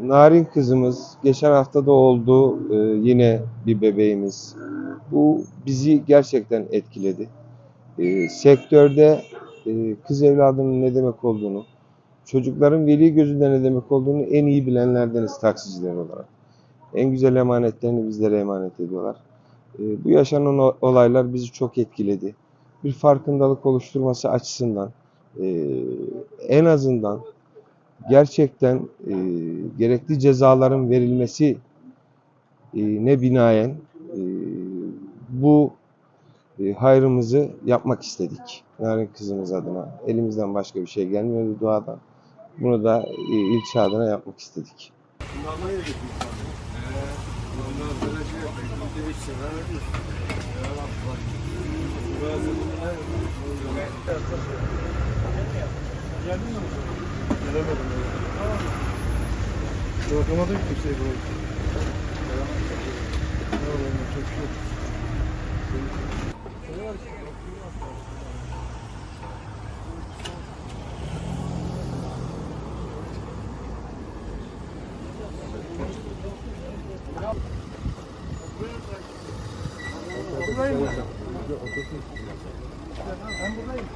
Narin kızımız geçen hafta da oldu e, yine bir bebeğimiz. Bu bizi gerçekten etkiledi. E, sektörde e, kız evladının ne demek olduğunu, çocukların veli gözünde ne demek olduğunu en iyi bilenlerdeniz taksiciler olarak. En güzel emanetlerini bizlere emanet ediyorlar. E, bu yaşanan olaylar bizi çok etkiledi. Bir farkındalık oluşturması açısından e, en azından gerçekten e, gerekli cezaların verilmesi e, ne binaen e, bu hayrımızı yapmak istedik. Yani kızımız adına. Elimizden başka bir şey gelmiyordu duadan. Bunu da e, ilçe adına yapmak istedik. Bakamadım kimseye bu. Çok şükür. Buradayım? Ben buradayım.